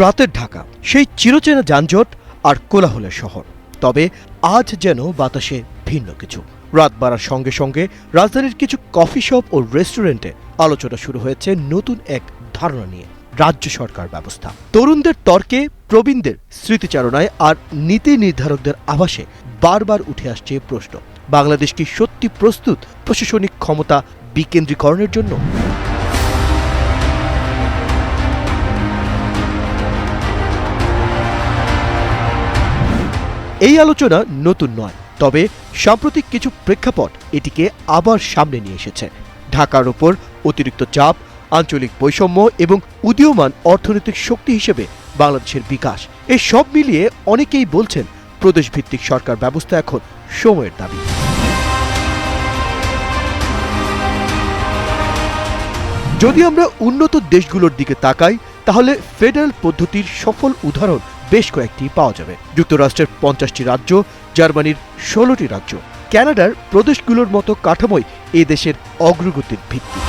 রাতের ঢাকা, সেই চিরচেনা যানজট আর কোলাহলের শহর। তবে আজ যেন বাতাসে ভিন্ন কিছু। রাত বাড়ার সঙ্গে সঙ্গে রাজধানীর কিছু কফি শপ ও রেস্টুরেন্টে আলোচনা শুরু হয়েছে নতুন এক ধারণা নিয়ে। রাজ্য সরকার ব্যবস্থা। তরুণদের তর্কে, প্রবীণদের স্মৃতিচারণায় আর নীতি নির্ধারকদের আভাসে বারবার উঠে আসছে প্রশ্ন। বাংলাদেশ কি সত্যি প্রস্তুত প্রশাসনিক ক্ষমতা বিকেন্দ্রীকরণের জন্য? এই আলোচনা নতুন নয়, তবে সাম্প্রতিক কিছু প্রেক্ষাপট এটিকে আবার সামনে নিয়ে এসেছে। ঢাকার ওপর অতিরিক্ত চাপ, আঞ্চলিক বৈষম্য এবং উদীয়মান অর্থনৈতিক শক্তি হিসেবে বাংলাদেশের বিকাশ এই সব মিলিয়ে অনেকেই বলছেন প্রদেশভিত্তিক সরকার ব্যবস্থা এখন সময়ের দাবি। যদি আমরা উন্নত দেশগুলোর দিকে তাকাই, তাহলে ফেডারেল পদ্ধতির সফল উদাহরণ বেশ কয়েকটি পাওয়া যাবে। যুক্তরাষ্ট্রের পঞ্চাশটি রাজ্য, জার্মানির ষোলোটি রাজ্য। কানাডার প্রদেশগুলোর মতো কাঠামোই এ দেশের অগ্রগতির ভিত্তি।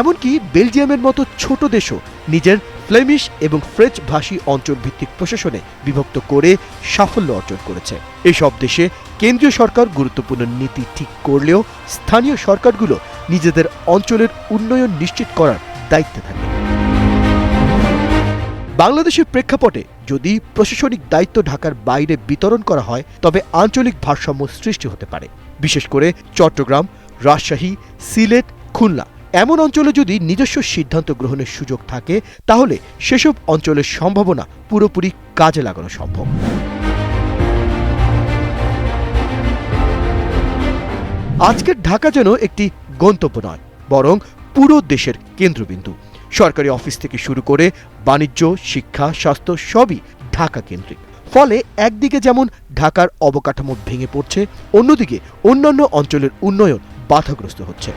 এমনকি বেলজিয়ামের মতো ছোট দেশও নিজের ফ্লেমিশ এবং ফ্রেঞ্চ ভাষী অঞ্চল ভিত্তিক প্রশাসনে বিভক্ত করে সাফল্য অর্জন করেছে। এসব দেশে কেন্দ্রীয় সরকার গুরুত্বপূর্ণ নীতি ঠিক করলেও স্থানীয় সরকারগুলো নিজেদের অঞ্চলের উন্নয়ন নিশ্চিত করার দায়িত্বে থাকে। বাংলাদেশের প্রেক্ষাপটে যদি প্রশাসনিক দায়িত্ব ঢাকার বাইরে বিতরণ করা হয়, তবে আঞ্চলিক ভারসাম্য সৃষ্টি হতে পারে। বিশেষ করে চট্টগ্রাম, রাজশাহী, সিলেট, খুলনা। এমন অঞ্চলে যদি নিজস্ব সিদ্ধান্ত গ্রহণের সুযোগ থাকে, তাহলে সেসব অঞ্চলের সম্ভাবনা পুরোপুরি কাজে লাগানো সম্ভব। আজকের ঢাকা যেন একটি গন্তব্য নয়, বরং পুরো দেশের কেন্দ্রবিন্দু। সরকারি অফিস থেকে শুরু করে বাণিজ্য, শিক্ষা, স্বাস্থ্য সবই ঢাকা কেন্দ্রিক। ফলে একদিকে যেমন ঢাকার অবকাঠামো ভেঙে পড়ছে, অন্যদিকে অন্যান্য অঞ্চলের উন্নয়ন বাধাগ্রস্ত হচ্ছে।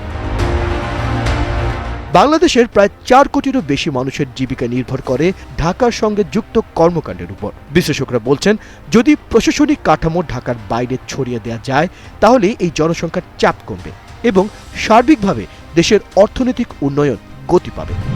বাংলাদেশের প্রায় চার কোটিরও বেশি মানুষের জীবিকা নির্ভর করে ঢাকার সঙ্গে যুক্ত কর্মকাণ্ডের উপর। বিশ্লেষকরা বলছেন, যদি প্রশাসনিক কাঠামো ঢাকার বাইরে ছড়িয়ে দেওয়া যায়, তাহলে এই জনসংখ্যার চাপ কমবে এবং সার্বিকভাবে দেশের অর্থনৈতিক উন্নয়ন গতি পাবে।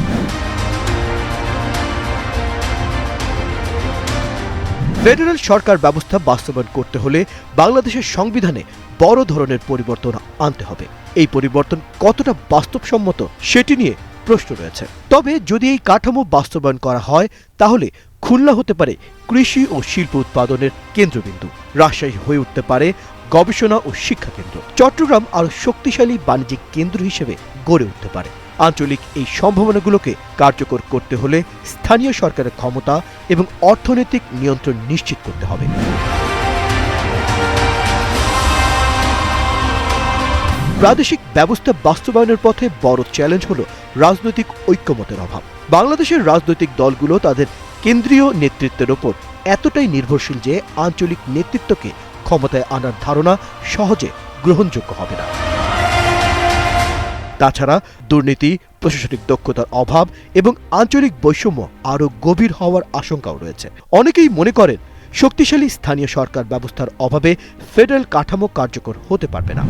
ফেডারেল সরকার ব্যবস্থা বাস্তবায়ন করতে হলে বাংলাদেশের সংবিধানে বড় ধরনের পরিবর্তন আনতে হবে। এই পরিবর্তন কতটা বাস্তবসম্মত সেটি নিয়ে প্রশ্ন রয়েছে। তবে যদি এই কাঠামো বাস্তবায়ন করা হয়, তাহলে খুলনা হতে পারে কৃষি ও শিল্প উৎপাদনের কেন্দ্রবিন্দু। রাজশাহী হয়ে উঠতে পারে গবেষণা ও শিক্ষা কেন্দ্র। চট্টগ্রাম আরও শক্তিশালী বাণিজ্যিক কেন্দ্র হিসেবে গড়ে উঠতে পারে। আঞ্চলিক এই সম্ভাবনাগুলোকে কার্যকর করতে হলে স্থানীয় সরকারের ক্ষমতা এবং অর্থনৈতিক নিয়ন্ত্রণ নিশ্চিত করতে হবে। প্রাদেশিক ব্যবস্থা বাস্তবায়নের পথে বড় চ্যালেঞ্জ হল রাজনৈতিক ঐক্যমতের অভাব। বাংলাদেশের রাজনৈতিক দলগুলো তাদের কেন্দ্রীয় নেতৃত্বের ওপর এতটাই নির্ভরশীল যে আঞ্চলিক নেতৃত্বকে ক্ষমতায় আনার ধারণা সহজে গ্রহণযোগ্য হবে না। তাছাড়া দুর্নীতি, প্রশাসনিক দক্ষতার অভাব এবং আঞ্চলিক বৈষম্য আরও গভীর হওয়ার আশঙ্কাও রয়েছে। অনেকেই মনে করেন, শক্তিশালী স্থানীয় সরকার ব্যবস্থার অভাবে ফেডারেল কাঠামো কার্যকর হতে পারবে না।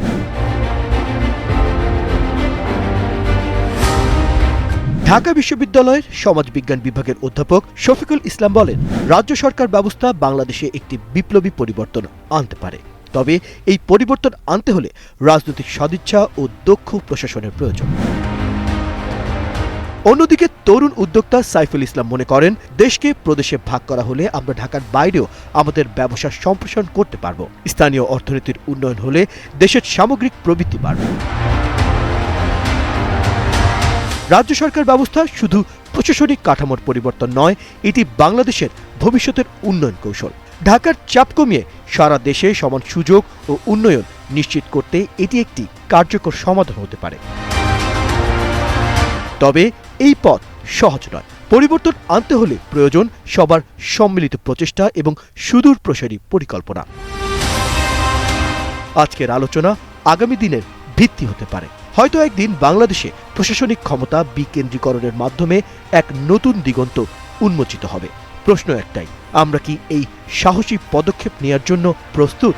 ঢাকা বিশ্ববিদ্যালয়ের সমাজবিজ্ঞান বিভাগের অধ্যাপক শফিকুল ইসলাম বলেন, রাজ্য সরকার ব্যবস্থা বাংলাদেশে একটি বিপ্লবী পরিবর্তন আনতে পারে। তবে এই পরিবর্তন আনতে হলে রাজনৈতিক সদিচ্ছা ও দক্ষ প্রশাসনের প্রয়োজন। অন্যদিকে তরুণ উদ্যোক্তা সাইফুল ইসলাম মনে করেন, দেশকে প্রদেশে ভাগ করা হলে আমরা ঢাকার বাইরেও আমাদের ব্যবসা সম্প্রসারণ করতে পারব। স্থানীয় অর্থনীতির উন্নয়ন হলে দেশের সামগ্রিক প্রবৃদ্ধি বাড়বে। রাজ্য সরকার ব্যবস্থা শুধু প্রশাসনিক কাঠামোর পরিবর্তন নয়, এটি বাংলাদেশের ভবিষ্যতের উন্নয়ন কৌশল। ঢাকার চাপ কমিয়ে সারা দেশে সমান সুযোগ ও উন্নয়ন নিশ্চিত করতে এটি একটি কার্যকর সমাধান হতে পারে। তবে এই পথ সহজ নয়। পরিবর্তন আনতে হলে প্রয়োজন সবার সম্মিলিত প্রচেষ্টা এবং সুদূর প্রসারী পরিকল্পনা। আজকের আলোচনা আগামী দিনের ভিত্তি হতে পারে। হয়তো একদিন বাংলাদেশে প্রশাসনিক ক্ষমতা বিকেন্দ্রীকরণের মাধ্যমে এক নতুন দিগন্ত উন্মোচিত হবে। প্রশ্ন একটাই আমরা কি এই সাহসী পদক্ষেপ নেওয়ার জন্য প্রস্তুত?